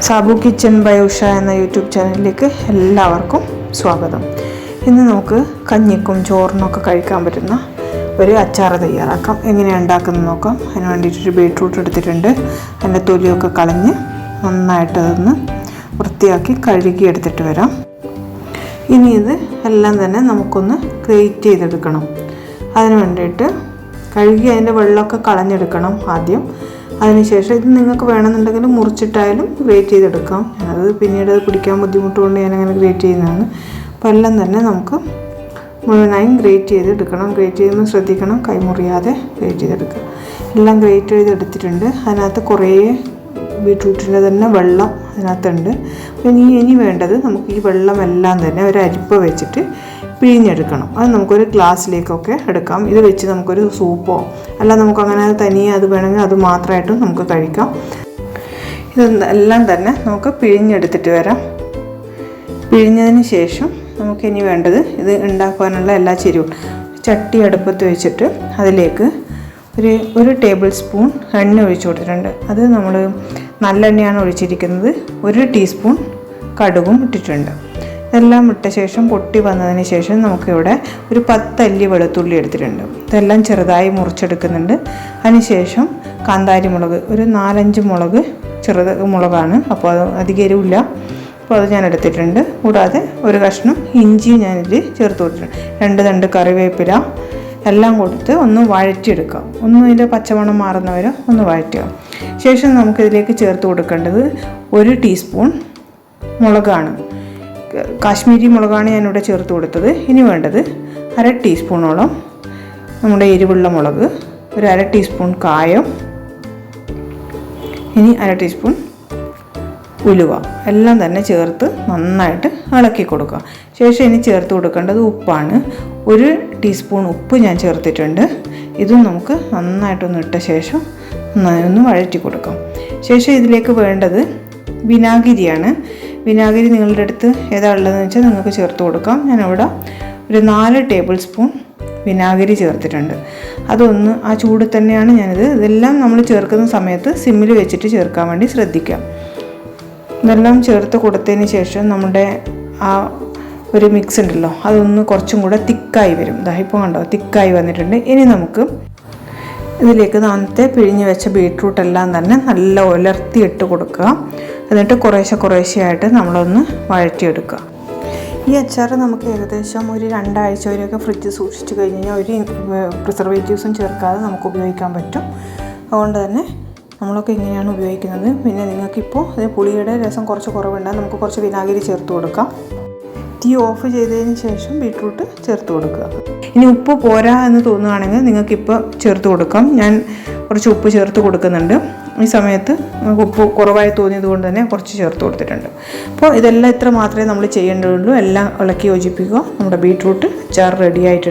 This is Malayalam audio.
സാബു കിച്ചൺ ബൈ ഉഷ എന്ന യൂട്യൂബ് ചാനലിലേക്ക് എല്ലാവർക്കും സ്വാഗതം. ഇന്ന് നമുക്ക് കഞ്ഞിക്കും ചോറിനൊക്കെ കഴിക്കാൻ പറ്റുന്ന ഒരു അച്ചാർ തയ്യാറാക്കാം. എങ്ങനെയാണ് ഉണ്ടാക്കുന്നത് നോക്കാം. അതിന് വേണ്ടിയിട്ടൊരു ബീട്രൂട്ട് എടുത്തിട്ടുണ്ട്. അതിന്റെ തൊലിയൊക്കെ കളഞ്ഞ് നന്നായിട്ട് അതൊന്ന് വൃത്തിയാക്കി കഴുകി എടുത്തിട്ട് വരാം. ഇനി ഇത് എല്ലാം തന്നെ നമുക്കൊന്ന് ഗ്രേറ്റ് ചെയ്തെടുക്കണം. അതിന് വേണ്ടിയിട്ട് കഴുകി അതിന്റെ വെള്ളമൊക്കെ കളഞ്ഞെടുക്കണം ആദ്യം. അതിനുശേഷം ഇത് നിങ്ങൾക്ക് വേണമെന്നുണ്ടെങ്കിൽ മുറിച്ചിട്ടായാലും ഗ്രേറ്റ് ചെയ്തെടുക്കാം. അത് പിന്നീട് അത് പിടിക്കാൻ ബുദ്ധിമുട്ടുകൊണ്ട് ഞാനങ്ങനെ ഗ്രേറ്റ് ചെയ്യുന്നതാണ്. അപ്പോൾ എല്ലാം തന്നെ നമുക്ക് മുഴുവനായും ഗ്രേറ്റ് ചെയ്തെടുക്കണം. ഗ്രേറ്റ് ചെയ്യുമ്പോൾ ശ്രദ്ധിക്കണം. കൈമുറിയാതെ ഗ്രേറ്റ് ചെയ്തെടുക്കുക. എല്ലാം ഗ്രേറ്റ് ചെയ്തെടുത്തിട്ടുണ്ട്. അതിനകത്ത് കുറേ ബീട്രൂട്ടിന്റെ തന്നെ വെള്ളം അതിനകത്തുണ്ട്. ഇനി ഇനി വേണ്ടത് നമുക്ക് ഈ വെള്ളമെല്ലാം തന്നെ ഒരു അരിപ്പ വെച്ചിട്ട് പിഴിഞ്ഞെടുക്കണം. അത് നമുക്കൊരു ഗ്ലാസ്സിലേക്കൊക്കെ എടുക്കാം. ഇത് വെച്ച് നമുക്കൊരു സൂപ്പോ അല്ല നമുക്ക് അങ്ങനെ തനിയെ അത് വേണമെങ്കിൽ അത് മാത്രമായിട്ടും നമുക്ക് കഴിക്കാം. ഇതെല്ലാം തന്നെ നമുക്ക് പിഴിഞ്ഞെടുത്തിട്ട് വരാം. പിഴിഞ്ഞതിന് ശേഷം നമുക്കിനി വേണ്ടത് ഇത് ഉണ്ടാക്കാനുള്ള എല്ലാ ചേരുവും ചട്ടി അടുപ്പത്ത് വെച്ചിട്ട് അതിലേക്ക് ഒരു ഒരു ടേബിൾ സ്പൂൺ എണ്ണ ഒഴിച്ചു കൊടുത്തിട്ടുണ്ട്. അത് നമ്മൾ നല്ലെണ്ണയാണ് ഒഴിച്ചിരിക്കുന്നത്. ഒരു ടീസ്പൂൺ കടുകും ഇട്ടിട്ടുണ്ട്. ഇതെല്ലാം ഇട്ട ശേഷം പൊട്ടി വന്നതിന് ശേഷം നമുക്കിവിടെ ഒരു പത്തല്ലി വെളുത്തുള്ളി എടുത്തിട്ടുണ്ട്. ഇതെല്ലാം ചെറുതായി മുറിച്ചെടുക്കുന്നുണ്ട്. അതിനുശേഷം കാന്താരി മുളക് ഒരു നാലഞ്ച് മുളക് ചെറുത് മുളകാണ്. അപ്പോൾ അത് അധികം എരിവില്ല. അപ്പോൾ അത് ഞാൻ എടുത്തിട്ടുണ്ട് കൂടാതെ ഒരു കഷ്ണം ഇഞ്ചി ഞാനിതിൽ ചേർത്ത് കൊടുത്തിട്ടുണ്ട്. രണ്ട് രണ്ട് കറിവേപ്പില എല്ലാം കൊടുത്ത് ഒന്ന് വഴറ്റിയെടുക്കാം. ഒന്ന് ഇതിന്റെ പച്ചമണം മാറുന്നവരെ ഒന്ന് വഴറ്റുക. ശേഷം നമുക്കിതിലേക്ക് ചേർത്ത് കൊടുക്കേണ്ടത് ഒരു ടീസ്പൂൺ മുളകാണ്. കാശ്മീരി മുളകാണ് ഞാനിവിടെ ചേർത്ത് കൊടുത്തത്. ഇനി വേണ്ടത് അര ടീസ്പൂണോളം നമ്മുടെ എരിവുള്ള മുളക് ഒരു അര ടീസ്പൂൺ കായം ഇനി അര ടീസ്പൂൺ ഉലുവ. എല്ലാം തന്നെ ചേർത്ത് നന്നായിട്ട് ഇളക്കി കൊടുക്കുക. ശേഷം ഇനി ചേർത്ത് കൊടുക്കേണ്ടത് ഉപ്പാണ്. ഒരു ടീസ്പൂൺ ഉപ്പ് ഞാൻ ചേർത്തിട്ടുണ്ട്. ഇതും നമുക്ക് നന്നായിട്ടൊന്ന് ഇട്ട ശേഷം നന്നായി ഒന്ന് വഴറ്റി കൊടുക്കാം. ശേഷം ഇതിലേക്ക് വേണ്ടത് വിനാഗിരിയാണ്. വിനാഗിരി നിങ്ങളുടെ അടുത്ത് ഏതാ ഉള്ളതെന്ന് വെച്ചാൽ നിങ്ങൾക്ക് ചേർത്ത് കൊടുക്കാം. ഞാനിവിടെ ഒരു നാല് ടേബിൾ സ്പൂൺ വിനാഗിരി ചേർത്തിട്ടുണ്ട്. അതൊന്ന് ആ ചൂട് തന്നെയാണ് ഞാനിത് ഇതെല്ലാം നമ്മൾ ചേർക്കുന്ന സമയത്ത് സിമ്മിൽ വെച്ചിട്ട് ചേർക്കാൻ വേണ്ടി ശ്രദ്ധിക്കാം ഇതെല്ലാം ചേർത്ത് കൊടുത്തതിന് ശേഷം നമ്മുടെ ആ ഒരു മിക്സ് ഉണ്ടല്ലോ അതൊന്ന് കുറച്ചും കൂടെ തിക്കായി വരും. ദാ ഇപ്പോൾ കണ്ടോ തിക്കായി വന്നിട്ടുണ്ട്. ഇനി നമുക്ക് ഇതിലേക്ക് നേരത്തെ പിഴിഞ്ഞ് വെച്ച ബീട്രൂട്ട് എല്ലാം തന്നെ നല്ല ഉലർത്തി ഇട്ട് കൊടുക്കുക. എന്നിട്ട് കുറേശ്ശെ കുറേശ്ശെയായിട്ട് നമ്മളൊന്ന് വഴറ്റിയെടുക്കുക. ഈ അച്ചാർ നമുക്ക് ഏകദേശം ഒരു രണ്ടാഴ്ച വരെയൊക്കെ ഫ്രിഡ്ജ് സൂക്ഷിച്ചു കഴിഞ്ഞ് കഴിഞ്ഞാൽ ഒരു പ്രിസർവേറ്റീവ്സും ചേർക്കാതെ നമുക്ക് ഉപയോഗിക്കാൻ പറ്റും. അതുകൊണ്ട് തന്നെ നമ്മളൊക്കെ ഇങ്ങനെയാണ് ഉപയോഗിക്കുന്നത്. പിന്നെ നിങ്ങൾക്കിപ്പോൾ പുളിയുടെ രസം കുറച്ച് കുറവുണ്ടാകും നമുക്ക് കുറച്ച് വിനാഗിരി ചേർത്ത് കൊടുക്കാം. തീ ഓഫ് ചെയ്തതിന് ശേഷം ബീട്രൂട്ട് ചേർത്ത് കൊടുക്കുക. ഇനി ഉപ്പ് പോരാ എന്ന് തോന്നുകയാണെങ്കിൽ നിങ്ങൾക്കിപ്പോൾ ചേർത്ത് കൊടുക്കാം. ഞാൻ കുറച്ച് ഉപ്പ് ചേർത്ത് കൊടുക്കുന്നുണ്ട്. ഈ സമയത്ത് ഉപ്പ് കുറവായി തോന്നിയത് കൊണ്ട് തന്നെ കുറച്ച് ചേർത്ത് കൊടുത്തിട്ടുണ്ട്. അപ്പോൾ ഇതെല്ലാം ഇത്ര മാത്രമേ നമ്മൾ ചെയ്യേണ്ടതുള്ളൂ. എല്ലാം ഇളക്കി യോജിപ്പിക്കുക. നമ്മുടെ ബീട്രൂട്ട് അച്ചാർ റെഡി ആയിട്ടുണ്ട്.